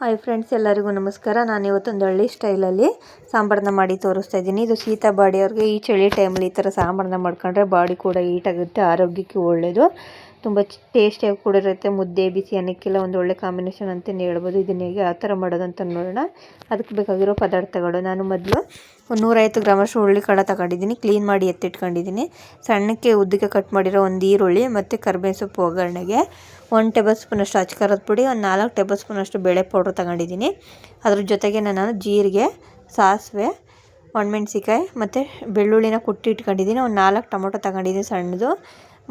Hi friends ಎಲ್ಲರಿಗೂ ನಮಸ್ಕಾರ. ನಾನು ಇವತ್ತೊಂದು ಹಳ್ಳಿ ಸ್ಟೈಲಲ್ಲಿ ಸಾಂಬಾರನ್ನ ಮಾಡಿ ತೋರಿಸ್ತಾ ಇದ್ದೀನಿ. ಇದು ಶೀತ ಬಾಡಿ ಅವ್ರಿಗೆ ಈ ಚಳಿ ಟೈಮಲ್ಲಿ ಈ ಥರ ಸಾಂಬಾರನ್ನ ಮಾಡ್ಕೊಂಡ್ರೆ ಬಾಡಿ ಕೂಡ ಈಟಾಗುತ್ತೆ ಆರೋಗ್ಯಕ್ಕೆ ಒಳ್ಳೆಯದು ತುಂಬ ಟೇಸ್ಟಿಯಾಗಿ ಕೂಡ ಇರುತ್ತೆ ಮುದ್ದೆ, ಬಿಸಿ ಅನ್ನಕ್ಕೆಲ್ಲ ಒಂದು ಒಳ್ಳೆ ಕಾಂಬಿನೇಷನ್ ಅಂತಲೇ ಹೇಳ್ಬೋದು. ಇದನ್ನ ಹೇಗೆ ಆ ಥರ ಮಾಡೋದಂತ ನೋಡೋಣ. ಅದಕ್ಕೆ ಬೇಕಾಗಿರೋ ಪದಾರ್ಥಗಳು. ನಾನು ಮೊದಲು ಒಂದು ನೂರೈವತ್ತು ಗ್ರಾಮಷ್ಟು ಹುರುಳಿ ಕಾಳು ತಗೊಂಡಿದ್ದೀನಿ. ಕ್ಲೀನ್ ಮಾಡಿ ಎತ್ತಿಟ್ಕೊಂಡಿದ್ದೀನಿ. ಸಣ್ಣಕ್ಕೆ ಉದ್ದಕ್ಕೆ ಕಟ್ ಮಾಡಿರೋ ಒಂದು ಈರುಳ್ಳಿ ಮತ್ತು ಕರ್ಬೇ ಸೊಪ್ಪು ಒಗ್ಗರಣೆಗೆ. ಒಂದು ಟೇಬಲ್ ಸ್ಪೂನಷ್ಟು ಅಚ್ಕಾರದ ಪುಡಿ, ಒಂದು ನಾಲ್ಕು ಟೇಬಲ್ ಸ್ಪೂನಷ್ಟು ಬೇಳೆ ಪೌಡ್ರ್ ತಗೊಂಡಿದ್ದೀನಿ. ಅದ್ರ ಜೊತೆಗೆ ನಾನು ಜೀರಿಗೆ, ಸಾಸಿವೆ ಒಣಮೆಣ್ಸಿಕಾಯಿ ಮತ್ತು ಬೆಳ್ಳುಳ್ಳಿನ ಕುಟ್ಟಿ ಇಟ್ಕೊಂಡಿದ್ದೀನಿ. ಒಂದು ನಾಲ್ಕು ಟೊಮೊಟೊ ತಗೊಂಡಿದ್ದೀನಿ ಸಣ್ಣದು.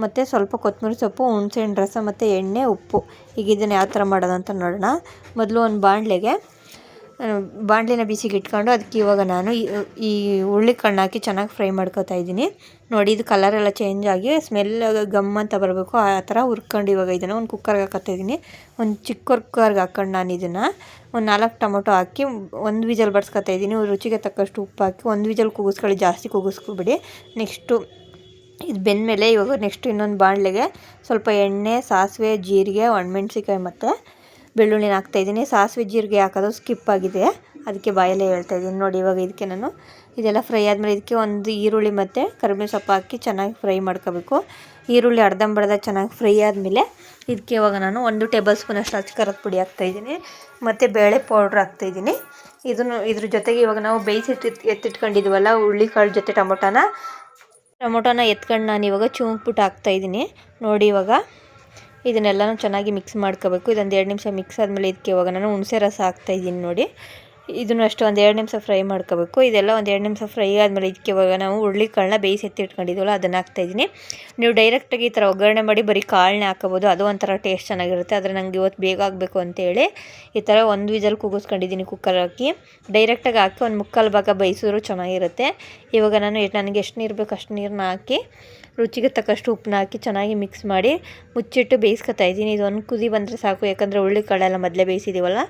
ಮತ್ತು ಸ್ವಲ್ಪ ಕೊತ್ತಂಬರಿ ಸೊಪ್ಪು ಹುಣ್ಸೆಹಣ್ಣು ರಸ ಮತ್ತು ಎಣ್ಣೆ, ಉಪ್ಪು. ಈಗ ಇದನ್ನು ಯಾವ ಥರ ಮಾಡೋದು ಮಾಡೋದಂತ ನೋಡೋಣ. ಮೊದಲು ಒಂದು ಬಾಣಲೆಗೆ ಬಾಣಲಿನ ಬಿಸಿಗೆ ಇಟ್ಕೊಂಡು ಅದಕ್ಕೆ ಇವಾಗ ನಾನು ಈ ಹುರುಳಿ ಕಣ್ಣು ಹಾಕಿ ಚೆನ್ನಾಗಿ ಫ್ರೈ ಮಾಡ್ಕೊತಾ ಇದ್ದೀನಿ. ನೋಡಿ ಇದು ಕಲರೆಲ್ಲ ಚೇಂಜ್ ಆಗಿ ಸ್ಮೆಲ್ ಗಮ್ ಅಂತ ಬರಬೇಕು, ಆ ಥರ ಹುರ್ಕೊಂಡು ಇವಾಗ ಇದನ್ನು ಒಂದು ಕುಕ್ಕರ್ಗೆ ಹಾಕೋತಾ ಇದ್ದೀನಿ. ಒಂದು ಚಿಕ್ಕ ಕುಕ್ಕರ್ಗೆ ಹಾಕೊಂಡು ನಾನು ಇದನ್ನು. ಒಂದು ನಾಲ್ಕು ಟೊಮೊಟೊ ಹಾಕಿ ಒಂದು ವಿಜಲ್ ಬಡ್ಸ್ಕೊತಾ ಇದ್ದೀನಿ. ರುಚಿಗೆ ತಕ್ಕಷ್ಟು ಉಪ್ಪು ಹಾಕಿ ಒಂದು ವಿಜಲ್ ಕೂಗಿಸ್ಕೊಳ್ಳಿ, ಜಾಸ್ತಿ ಕೂಗಿಸ್ಕೊಬಿಡಿ. ನೆಕ್ಸ್ಟು ಇದು ಬೆಂದಮೇಲೆ ಇವಾಗ ನೆಕ್ಸ್ಟ್ ಇನ್ನೊಂದು ಬಾಣಲೆಗೆ ಸ್ವಲ್ಪ ಎಣ್ಣೆ, ಸಾಸಿವೆ, ಜೀರಿಗೆ ಒಣಮೆಣ್ಸಿಕಾಯಿ ಮತ್ತು ಬೆಳ್ಳುಳ್ಳಿನ ಹಾಕ್ತಾಯಿದ್ದೀನಿ ಸಾಸಿವೆ, ಜೀರಿಗೆ ಹಾಕೋದು ಸ್ಕಿಪ್ ಆಗಿದೆ. ಅದಕ್ಕೆ ಬಾಯಲ್ಲೇ ಹೇಳ್ತಾ ಇದ್ದೀನಿ. ನೋಡಿ ಇವಾಗ ಇದಕ್ಕೆ ನಾನು ಇದೆಲ್ಲ ಫ್ರೈ ಆದಮೇಲೆ ಇದಕ್ಕೆ ಒಂದು ಈರುಳ್ಳಿ ಮತ್ತು ಕರಿಬೇವು ಸೊಪ್ಪು ಹಾಕಿ ಚೆನ್ನಾಗಿ ಫ್ರೈ ಮಾಡ್ಕೋಬೇಕು. ಈರುಳ್ಳಿ ಅರ್ಧಂಬರ್ಧ ಚೆನ್ನಾಗಿ ಫ್ರೈ ಆದಮೇಲೆ ಇದಕ್ಕೆ ಇವಾಗ ನಾನು ಒಂದು ಟೇಬಲ್ ಸ್ಪೂನಷ್ಟು ಅಚ್ಚ ಪುಡಿ ಹಾಕ್ತಾಯಿದ್ದೀನಿ ಮತ್ತು ಬೇಳೆ ಪೌಡ್ರ್ ಹಾಕ್ತಾಯಿದ್ದೀನಿ ಇದನ್ನು ಇದ್ರ ಜೊತೆಗೆ ಇವಾಗ ನಾವು ಬೇಯಿಸಿಟ್ಟು ಎತ್ತಿಟ್ಕೊಂಡಿದ್ವಲ್ಲ ಕಾಳು ಜೊತೆ ಟೊಮೊಟೊನ ಟೊಮೊಟೊನ ಎತ್ಕೊಂಡು ನಾನು ಇವಾಗ ಚುಮ್ಕ್ಬಿಟ್ಟು ಹಾಕ್ತಾಯಿದ್ದೀನಿ ನೋಡಿ ಇವಾಗ ಇದನ್ನೆಲ್ಲನೂ ಚೆನ್ನಾಗಿ ಮಿಕ್ಸ್ ಮಾಡ್ಕೋಬೇಕು. ಇದೊಂದು ಎರಡು ನಿಮಿಷ ಮಿಕ್ಸ್ ಆದಮೇಲೆ ಇದಕ್ಕೆ ಇವಾಗ ನಾನು ಹುಣಸೆ ರಸ ಹಾಕ್ತಾಯಿದ್ದೀನಿ ನೋಡಿ. ಇದನ್ನು ಅಷ್ಟು ಒಂದು ಎರಡು ನಿಮಿಷ ಫ್ರೈ ಮಾಡ್ಕೋಬೇಕು. ಇದೆಲ್ಲ ಒಂದು ಎರಡು ನಿಮಿಷ ಫ್ರೈ ಆದಮೇಲೆ ಇದಕ್ಕೆ ಇವಾಗ ನಾವು ಕಾಳನ್ನ ಬೇಯಿಸಿ ಎತ್ತಿ ಇಟ್ಕೊಂಡಿದ್ದೀವಲ್ಲ ಅದನ್ನು ಹಾಕ್ತಾಯಿದ್ದೀನಿ ನೀವು ಡೈರೆಕ್ಟಾಗಿ ಈ ಥರ ಒಗ್ಗರಣೆ ಮಾಡಿ ಬರೀ ಕಾಳನ್ನ ಹಾಕೋಬೋದು ಅದು ಒಂಥರ ಟೇಸ್ಟ್ ಚೆನ್ನಾಗಿರುತ್ತೆ. ಆದರೆ ನನಗೆ ಇವತ್ತು ಬೇಗ ಆಗಬೇಕು ಅಂತೇಳಿ ಈ ಥರ ಒಂದು ವಿಜಲ್ ಕೂಗಿಸ್ಕೊಂಡಿದ್ದೀನಿ ಕುಕ್ಕರ್ ಹಾಕಿ. ಡೈರೆಕ್ಟಾಗಿ ಹಾಕಿ ಒಂದು ಮುಕ್ಕಾಲು ಭಾಗ ಬೇಯಿಸಿದ್ರು ಚೆನ್ನಾಗಿರುತ್ತೆ. ಇವಾಗ ನಾನು ನನಗೆ ಎಷ್ಟು ನೀರು ಬೇಕು ಅಷ್ಟು ನೀರನ್ನ ಹಾಕಿ, ರುಚಿಗೆ ತಕ್ಕಷ್ಟು ಉಪ್ಪನ್ನ ಹಾಕಿ ಚೆನ್ನಾಗಿ ಮಿಕ್ಸ್ ಮಾಡಿ ಮುಚ್ಚಿಟ್ಟು ಬೇಯಿಸ್ಕೊತಾ ಇದ್ದೀನಿ. ಇದೊಂದು ಕುದಿ ಬಂದರೆ ಸಾಕು. ಯಾಕಂದರೆ ಹುಳ್ಳಿ ಕಾಳೆಲ್ಲ ಮೊದಲೇ ಬೇಯಿಸಿದ್ದೀವಲ್ಲ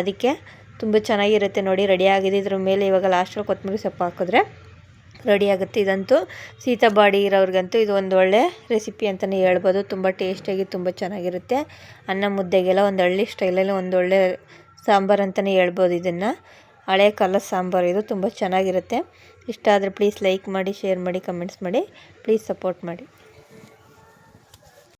ಅದಕ್ಕೆ ತುಂಬ ಚೆನ್ನಾಗಿರುತ್ತೆ ನೋಡಿ ರೆಡಿಯಾಗಿದೆ ಇದ್ರ ಮೇಲೆ ಇವಾಗ ಲಾಸ್ಟಲ್ಲಿ ಕೊತ್ತಂಬರಿ ಸೊಪ್ಪು ಹಾಕಿದ್ರೆ ರೆಡಿ ಆಗುತ್ತೆ. ಇದಂತೂ ಸೀತಾ ಬಾಡಿ ಇರೋರಿಗಂತೂ ಇದು ಒಂದು ಒಳ್ಳೆ ರೆಸಿಪಿ ಅಂತಲೇ ಹೇಳ್ಬೋದು. ತುಂಬ ಟೇಸ್ಟಿಯಾಗಿ ತುಂಬ ಚೆನ್ನಾಗಿರುತ್ತೆ. ಅನ್ನ ಮುದ್ದೆಗೆಲ್ಲ ಒಂದು ಹಳ್ಳಿ ಸ್ಟೈಲಲ್ಲಿ ಒಂದು ಒಳ್ಳೆ ಸಾಂಬಾರು ಅಂತಲೇ ಹೇಳ್ಬೋದು ಇದನ್ನು. ಹಳೆ ಕಾಲದ ಸಾಂಬಾರು ಇದು, ತುಂಬ ಚೆನ್ನಾಗಿರುತ್ತೆ. ಇಷ್ಟ ಆದರೆ ಪ್ಲೀಸ್ ಲೈಕ್ ಮಾಡಿ ಶೇರ್ ಮಾಡಿ ಕಮೆಂಟ್ಸ್ ಮಾಡಿ. ಪ್ಲೀಸ್ ಸಪೋರ್ಟ್ ಮಾಡಿ.